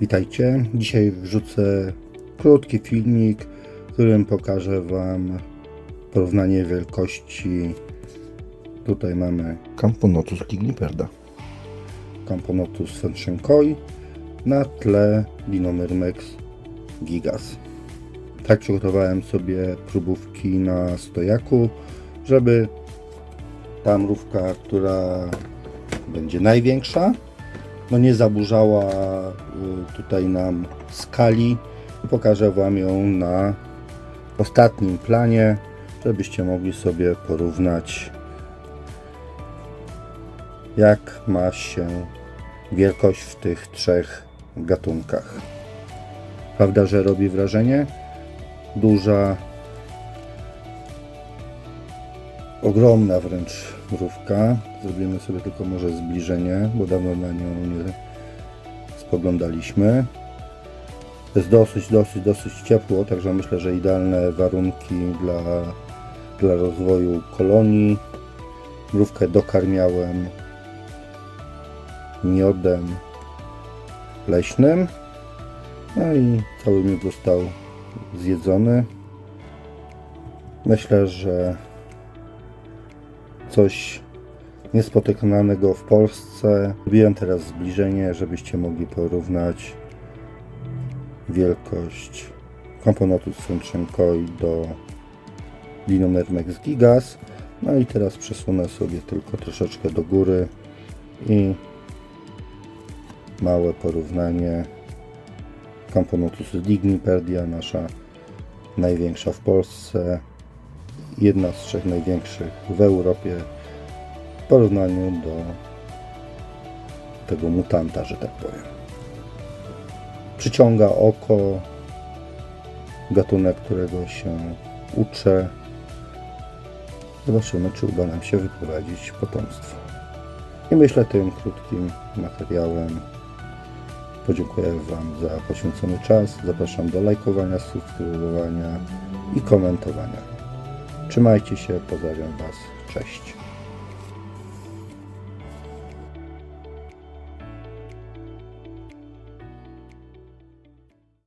Witajcie. Dzisiaj wrzucę krótki filmik, w którym pokażę Wam porównanie wielkości. Tutaj mamy Camponotus ligniperda, Camponotus fenshenkoi na tle Dinomyrmex gigas. Tak przygotowałem sobie próbówki na stojaku, żeby ta mrówka, która będzie największa, no nie zaburzała y, tutaj nam skali. Pokażę Wam ją na ostatnim planie, żebyście mogli sobie porównać jak ma się wielkość w tych trzech gatunkach. Prawda, że robi wrażenie? Duża, ogromna wręcz mrówka. Zrobimy sobie tylko może zbliżenie, bo dawno na nią nie spoglądaliśmy. Jest dosyć, dosyć, dosyć ciepło, także myślę, że idealne warunki dla, dla rozwoju kolonii. Mrówkę dokarmiałem miodem leśnym. No i cały miód został zjedzony. Myślę, że coś niespotykanego w Polsce. Robiłem teraz zbliżenie, żebyście mogli porównać wielkość komponentu Sętrzenkoi do Dinomermex Gigas. No i teraz przesunę sobie tylko troszeczkę do góry i małe porównanie Camponotus ligniperdia, nasza największa w Polsce, jedna z trzech największych w Europie w porównaniu do tego mutanta, że tak powiem. Przyciąga oko, gatunek, którego się uczę. Zobaczymy, czy uda nam się wyprowadzić potomstwo. I myślę tym krótkim materiałem podziękuję Wam za poświęcony czas. Zapraszam do lajkowania, subskrybowania i komentowania. Trzymajcie się, pozdrawiam Was. Cześć.